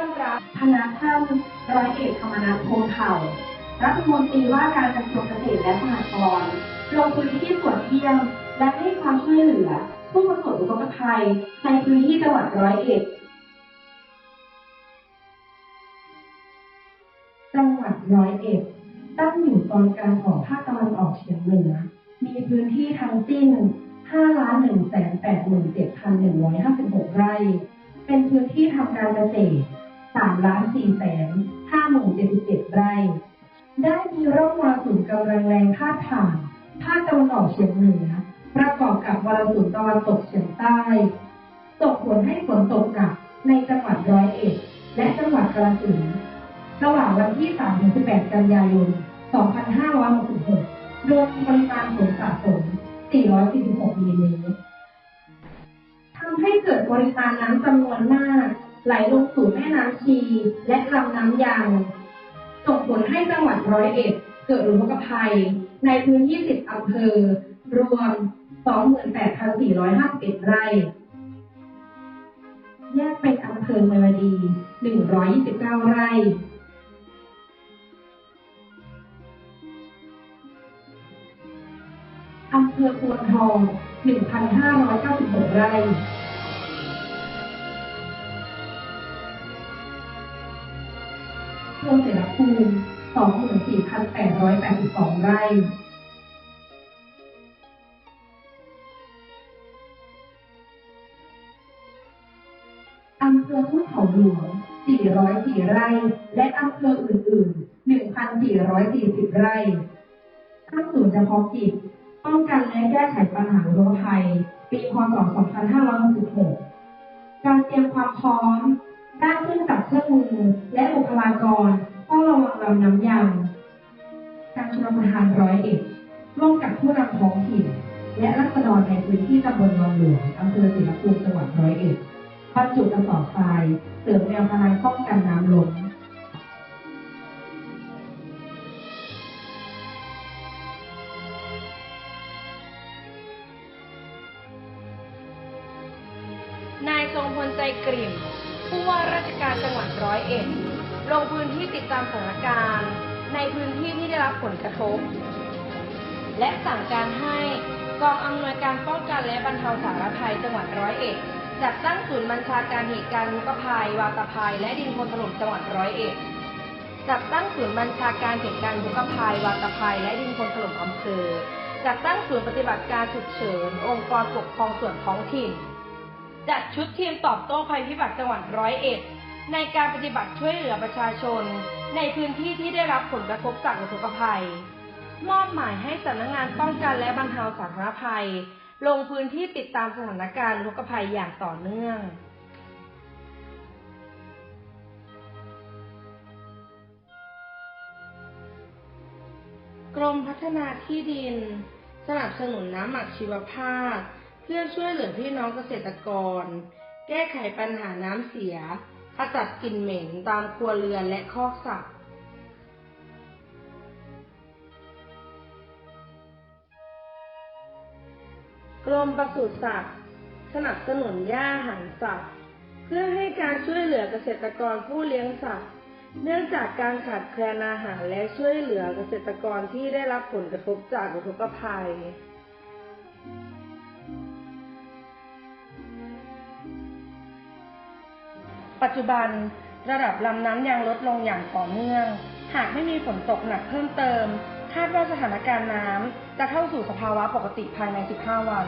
้อนรับคณะท่านร้อยเอกธรรมนัฐพรหมเผ่า รัฐมนตรีว่าการกระทรวงเกษตรและสหกรณ์ลงพื้นที่ตรวจเยี่ยม และให้ความช่วยเหลือ ผู้ประสบอุทกภัยในพื้นที่จังหวัดร้อยเอ็ด จังหวัดร้อยเอ็ดตั้งอยู่ตอนกลางของภาคตะวันออกเฉียงเหนือ มีพื้นที่ทั้งสิ้น 5,187,156 ไร่ เป็นพื้นที่ทำการเกษตร 3,457,77 ไร่ ได้มีร่องมรสุมกำลังแรงพาดผ่านภาคตะวันออกเฉียงเหนือ ประกอบกับมรสุมตะวันตกเฉียงใต้ส่งผลให้ฝนตกหนักในจังหวัดร้อยเอ็ดและจังหวัดกาฬสินธุ์ระหว่างวันที่ 3-18 กันยายน 2566โดยมีปริมาณฝนสะสม 446มิลลิเมตรทำให้เกิดปริมาณน้ำจำนวนมาก ไหลลงสู่แม่น้ำชีและลำน้ำยางส่งผลให้จังหวัดร้อยเอ็ดเกิดอุทกภัย ในพื้นที่ 10 อำเภอ รวม 28,451 ไร่ แยกเป็นอำเภอเมรดี 129 ไร่อำเภอพวนทอง 1,596 ไร่ อำเภอเสรภูมิ24,882 ไร่อำเภอทุ่งเขาหลวง 404 ไร่ และอำเภออื่น ๆ 1,440 ไร่ตั้งศูนย์เฉพาะกิจ ป้องกันและแก้ไขปัญหาอุทกภัย ปี พศ 2566 การเตรียมความพร้อม ด้านเครื่องจักรเครื่องมือและบุคลากรเฝ้าระวังลำน้ำยำการชลประทานร้อยเอ็ดร่วมกับผู้นำท้องถิ่นและรัษฎรในพื้นที่ตำบลวังหลวงอำเภอศรีนครินทร์จังหวัดร้อยเอ็ดบรรจุกระสอบทรายเสริมแนวพนังป้องกันน้ำล้นนายทรงพลใจกริ่ม ผู้ว่าราชการจังหวัดร้อยเอ็ดลงพื้นที่ติดตามสถานการณ์ ในพื้นที่ที่ได้รับผลกระทบ และสั่งการให้กองอำนวยการป้องกันและบรรเทาสาธารณภัยจังหวัดร้อยเอ็ดจัดตั้งศูนย์บัญชาการเหตุการณ์อุกภัย วาตภัย และดินโคลนถล่มจังหวัดร้อยเอ็ดจัดตั้งศูนย์บัญชาการเหตุการณ์อุกภัย วาตภัย และดินโคลนถล่มอำเภอจัดตั้งศูนย์ปฏิบัติการฉุกเฉิน องค์กรปกครองส่วนท้องถิ่น จัดชุดทีมตอบโต้ภัยพิบัติจังหวัดร้อยเอ็ด ในการปฏิบัติช่วยเหลือประชาชน ในพื้นที่ที่ได้รับผลกระทบจากอุทกภัย มอบหมายให้สำนักงานป้องกันและบรรเทาสาธารณภัย ลงพื้นที่ติดตามสถานการณ์อุทกภัยอย่างต่อเนื่องกรมพัฒนาที่ดิน สนับสนุนน้ำหมักชีวภาพ พื่อช่วยเหลือพี่น้องเกษตรกร แก้ไขปัญหาน้ำเสียขจัดกลิ่นเหม็นตามครัวเรือนและคอกสัตว์กรมปศุสัตว์สนับสนุนหญ้าหารสัตว์ เพื่อให้การช่วยเหลือเกษตรกรผู้เลี้ยงสัตว์ เนื่องจากการขาดแคลนอาหารและช่วยเหลือเกษตรกรที่ได้รับผลกระทบจากอุทกภัย ปัจจุบันระดับลำน้ำยังลดลงอย่างต่อเนื่อง หากไม่มีฝนตกหนักเพิ่มเติม คาดว่าสถานการณ์น้ำจะเข้าสู่สภาวะปกติภายใน 15 วัน